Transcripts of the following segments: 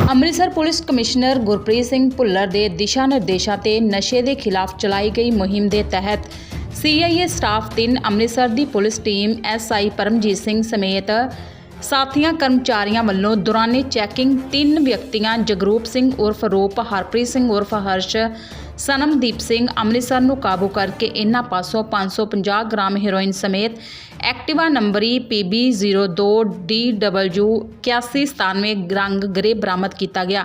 Amritsar police commissioner Gurpreet Singh Bhullar ਦੇ ਦਿਸ਼ਾ ਨਿਰਦੇਸ਼ਾਂ ਤੇ ਨਸ਼ੇ ਦੇ ਖਿਲਾਫ ਚਲਾਈ ਗਈ ਮੁਹਿੰਮ ਦੇ ਤਹਿਤ ਸੀਆਈਏ ਸਟਾਫ 3 ਅੰਮ੍ਰਿਤਸਰ ਦੀ police team SI Paramjit Singh ਸਮੇਤ ਸਾਥੀਆਂ ਕਰਮਚਾਰੀਆਂ ਵੱਲੋਂ ਦੌਰਾਨੇ ਚੈਕਿੰਗ ਤਿੰਨ ਵਿਅਕਤੀਆਂ, ਜਗਰੂਪ ਸਿੰਘ ਉਰਫ ਰੂਪ, ਹਰਪ੍ਰੀਤ ਸਿੰਘ ਉਰਫ ਹਰਸ਼, ਸਨਮਦੀਪ ਸਿੰਘ ਅੰਮ੍ਰਿਤਸਰ ਨੂੰ ਕਾਬੂ ਕਰਕੇ ਇਹਨਾਂ ਪਾਸੋਂ 550 ਗ੍ਰਾਮ ਹੈਰੋਇਨ ਸਮੇਤ ਐਕਟਿਵਾ ਨੰਬਰੀ PB02DW 8197 ਰੰਗ ਗ੍ਰੇ ਬਰਾਮਦ ਕੀਤਾ ਗਿਆ।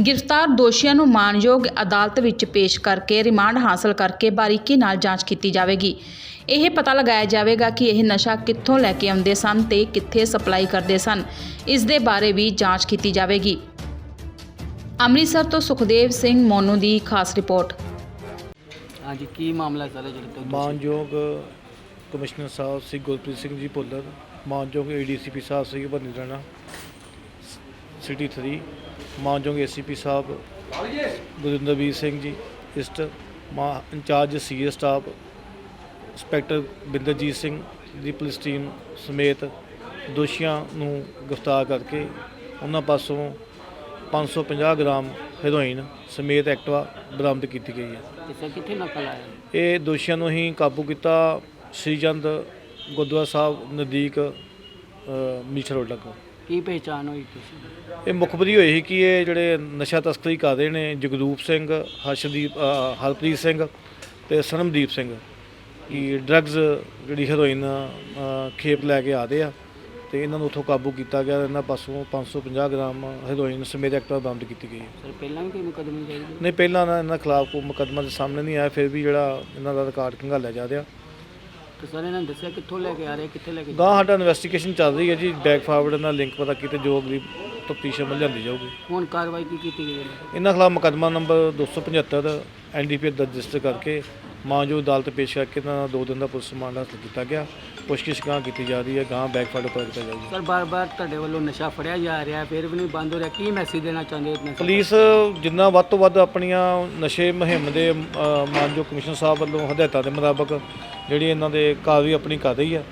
ਗ੍ਰਿਫਤਾਰ ਦੋਸ਼ੀਆਂ ਨੂੰ ਮਾਨਯੋਗ ਅਦਾਲਤ ਵਿੱਚ ਪੇਸ਼ ਕਰਕੇ ਰਿਮਾਂਡ ਹਾਸਲ ਕਰਕੇ ਬਾਰੀਕੀ ਨਾਲ ਜਾਂਚ ਕੀਤੀ ਜਾਵੇਗੀ। ਇਹ ਪਤਾ ਲਗਾਇਆ ਜਾਵੇਗਾ ਕਿ ਇਹ ਨਸ਼ਾ ਕਿੱਥੋਂ ਲੈ ਕੇ ਆਉਂਦੇ ਸਨ ਤੇ ਕਿੱਥੇ ਸਪਲਾਈ ਕਰਦੇ ਸਨ। ਇਸ ਦੇ ਬਾਰੇ ਵੀ ਜਾਂਚ ਕੀਤੀ ਜਾਵੇਗੀ। ਅੰਮ੍ਰਿਤਸਰ ਤੋਂ ਸੁਖਦੇਵ ਸਿੰਘ ਮੋਨੂ ਦੀ ਖਾਸ ਰਿਪੋਰਟ। ਹਾਂਜੀ ਕੀ ਮਾਮਲਾ ਸਰ ਜਿਹੜੇ ਮਾਨਯੋਗ ਕਮਿਸ਼ਨਰ ਸਾਹਿਬ ਸ੍ਰੀ ਗੁਰਪ੍ਰੀਤ ਸਿੰਘ ਜੀ ਭੁੱਲਰ ਮਾਨਯੋਗ ਏਡੀਸੀਪੀ ਸਾਹਿਬ ਸ੍ਰੀ ਭੰਨੀ ਰਾਣਾ ਸਿਟੀ 3 ਮਾਨਯੋਗ ਏਸੀਪੀ ਸਾਹਿਬ ਗੁਰਿੰਦਰਵੀਰ ਸਿੰਘ ਜੀ ਇਸਟ ਮਾ in charge CIA staff inspector Binderjit Singh the police team ਸਮੇਤ ਦੋਸ਼ੀਆਂ ਨੂੰ ਗ੍ਰਿਫਤਾਰ ਕਰਕੇ ਉਹਨਾਂ ਪਾਸੋਂ 550 ਗ੍ਰਾਮ ਹੈਰੋਇਨ ਸਮੇਤ ਐਕਟਵਾ ਬਰਾਮਦ ਕੀਤੀ ਗਈ ਹੈ। ਤੇ ਸਰ ਕਿੱਥੇ ਨਕਲ ਆਇਆ? ਇਹ ਦੋਸ਼ੀਆਂ ਨੂੰ ਅਸੀਂ ਕਾਬੂ ਕੀਤਾ ਸ੍ਰੀਚੰਦ ਗੁਰਦੁਆਰਾ ਸਾਹਿਬ ਨਜ਼ਦੀਕ ਮੀਠਾ ਰੋਡ ਤੱਕ ਕੀ ਪਹਿਚਾਣ ਹੋਈ ਤੁਸੀਂ? ਇਹ ਮੁਖਬਰੀ ਹੋਈ ਸੀ ਕਿ ਇਹ ਜਿਹੜੇ ਨਸ਼ਾ ਤਸਕਰੀ ਕਰ ਰਹੇ ਨੇ ਜਗਰੂਪ ਸਿੰਘ ਹਰਸ਼ਦੀਪ ਅ, ਹਰਪ੍ਰੀਤ ਸਿੰਘ ਤੇ ਸਨਮਦੀਪ ਸਿੰਘ ਕਿ ਡਰੱਗਸ ਜਿਹੜੀ ਹੈਰੋਇਨ ਅ, ਖੇਪ ਲੈ ਕੇ ਆਦੇ ਆ ਤੇ ਇਹਨਾਂ ਨੂੰ ਉੱਥੋਂ ਕਾਬੂ ਕੀਤਾ ਗਿਆ ਇਹਨਾਂ ਪਾਸੋਂ 550 ਗ੍ਰਾਮ ਹੈਰੋਇਨ ਸਮੇਤ ਐਕਟਿਵਾ ਬਰਾਮਦ ਕੀਤੀ ਗਈ ਹੈ। ਸਰ ਪਹਿਲਾਂ ਵੀ ਕੋਈ ਮੁਕਦਮੇ ਨਹੀਂ ਪਹਿਲਾਂ ਨਾ ਇਹਨਾਂ ਖਿਲਾਫ ਕੋਈ ਮੁਕੱਦਮਾ ਦੇ ਸਾਹਮਣੇ ਨਹੀਂ ਆਇਆ ਫਿਰ ਵੀ ਜਿਹੜਾ ਇਹਨਾਂ ਦਾ ਰਿਕਾਰਡ ਖੰਗਾਲਿਆ ਜਾ ਰਿਹਾ। ਤੇ ਸਰ ਇਹਨਾਂ ਨੇ ਦੱਸਿਆ ਕਿੱਥੋਂ ਲੈ ਕੇ ਆ ਰਹੇ ਕਿੱਥੇ ਲੈ ਕੇ ਗਾਂ ਸਾਡਾ ਇਨਵੈਸਟੀਗੇਸ਼ਨ ਚੱਲ ਰਹੀ ਹੈ ਜੀ ਬੈਕ ਫਾਰਵਰਡ ਨਾਲ ਲਿੰਕ ਪਤਾ ਕੀਤੇ ਜੋ ਅਗਲੀ ਤਫਤੀਸ਼ ਅਮਲ ਲਿਆਂਦੀ ਜਾਊਗੀ। ਹੁਣ ਕਾਰਵਾਈ ਕੀ ਕੀਤੀ ਗਈ ਹੈ? ਇਹਨਾਂ ਖਿਲਾਫ ਮੁਕੱਦਮਾ ਨੰਬਰ 275 ਐਨਡੀਪੀ ਦਰਜ ਰਜਿਸਟਰ ਕਰਕੇ ਮਾਨਯੋਗ ਅਦਾਲਤ ਪੇਸ਼ ਕਰਕੇ ਇਹਨਾਂ ਦਾ ਦਿਨ ਦਾ ਪੁਲਿਸ ਰਿਮਾਂਡ ਹਾਸਲ ਕੀਤਾ ਗਿਆ। ਪੁੱਛਗਿੱਛ ਗਾਂ ਕੀਤੀ ਜਾ ਰਹੀ ਹੈ ਗਾਂ ਬੈਕ ਫਾਰਵਰਡ ਪਰ ਕੀਤਾ ਜਾਊਗਾ ਸਰ ਬਾਰ-ਬਾਰ ਤੁਹਾਡੇ ਵੱਲੋਂ ਨਸ਼ਾ ਫੜਿਆ ਜਾ ਰਿਹਾ ਫਿਰ ਵੀ ਨਹੀਂ ਬੰਦ ਹੋ ਰਿਹਾ। ਕੀ ਮੈਸੇਜ ਦੇਣਾ ਚਾਹੁੰਦੇ ਹੋ ਪੁਲਿਸ ਜਿੰਨਾ ਵੱਧ ਤੋਂ ਵੱਧ ਆਪਣੀਆਂ ਨਸ਼ੇ ਮੁਹਿੰਮ ਦੇ ਮਾਨਯੋਗ ਕਮਿਸ਼ਨ ਸਾਹਿਬ ਵੱਲੋਂ ਹਦਾਇਤਾਂ ਦੇ ਮੁਤਾਬਕ ਜਿਹੜੀ ਇਹਨਾਂ ਦੇ ਕਾਰਵਾਈ ਆਪਣੀ ਕਰ ਰਹੀ ਹੈ।